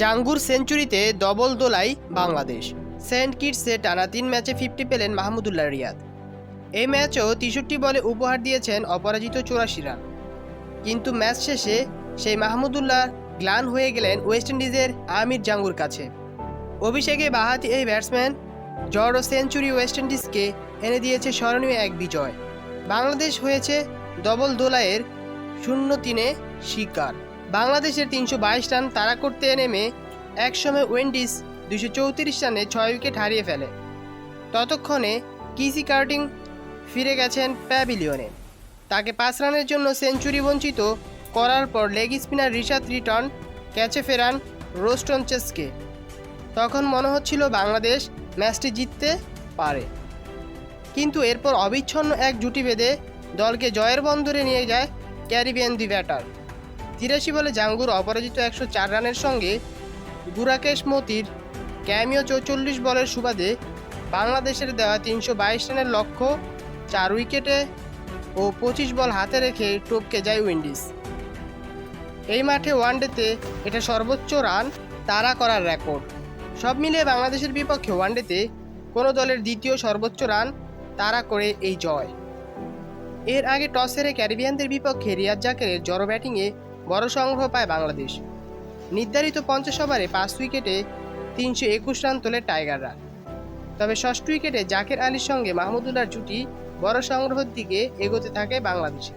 জাঙ্গুর সেঞ্চুরিতে ডবল দোলাই বাংলাদেশ। সেন্ট কিটসে টানা তিন ম্যাচে ফিফটি পেলেন মাহমুদুল্লাহ রিয়াদ। এই ম্যাচও তেষট্টি বলে উপহার দিয়েছেন অপরাজিত চুরাশি রান কিন্তু ম্যাচ শেষে সেই মাহমুদুল্লাহ গ্লান হয়ে গেলেন ওয়েস্ট ইন্ডিজের আমির জাঙ্গুর কাছে। অভিষেকে বাহাতি এই ব্যাটসম্যান জড়ো সেঞ্চুরি ওয়েস্ট ইন্ডিজকে এনে দিয়েছে স্মরণীয় এক বিজয়। বাংলাদেশ হয়েছে ডবল দোলাইয়ের শূন্য তিনে শিকার। বাংলাদেশের তিনশো বাইশ রান তাড়া করতে নেমে একসময় উইন্ডিজ দুশো চৌত্রিশ রানে ছয় উইকেট হারিয়ে ফেলে। ততক্ষণে কিসি কার্টিং ফিরে গেছেন প্যাভিলিয়নে। তাকে পাঁচ রানের জন্য সেঞ্চুরি বঞ্চিত করার পর লেগ স্পিনার রিশাদ রিটন ক্যাচে ফেরান রোস্টন চেসকে তখন মনে হচ্ছিল বাংলাদেশ ম্যাচটি জিততে পারে। কিন্তু এরপর অবিচ্ছন্ন এক জুটি বেঁধে দলকে জয়ের বন্দরে নিয়ে যায় ক্যারিবিয়ান দি ব্যাটার। তিরাশি বলে জাঙ্গুর অপরাজিত একশো চার রানের সঙ্গে গুরাকেশ মতির ক্যামিও চৌচল্লিশ বলের সুবাদে বাংলাদেশের দেওয়া তিনশো বাইশ রানের লক্ষ্য, চার উইকেটে ও পঁচিশ বল হাতে রেখে টপকে যায় উইন্ডিজ। এই মাঠে ওয়ানডেতে এটা সর্বোচ্চ রান তাড়া করার রেকর্ড। সব মিলিয়ে বাংলাদেশের বিপক্ষে ওয়ানডেতে কোনো দলের দ্বিতীয় সর্বোচ্চ রান তাড়া করে এই জয়। এর আগে টস হেরে ক্যারিবিয়ানদের বিপক্ষে রিয়াদ জাকেরের জড়ো ব্যাটিংয়ে বড় সংগ্রহ পায় বাংলাদেশ। নির্ধারিত পঞ্চাশ ওভারে পাঁচ উইকেটে তিনশো একুশ রান তোলে টাইগাররা। তবে ষষ্ঠ উইকেটে জাকের আলীর সঙ্গে মাহমুদুল্লার জুটি বড় সংগ্রহের দিকে এগোতে থাকে বাংলাদেশে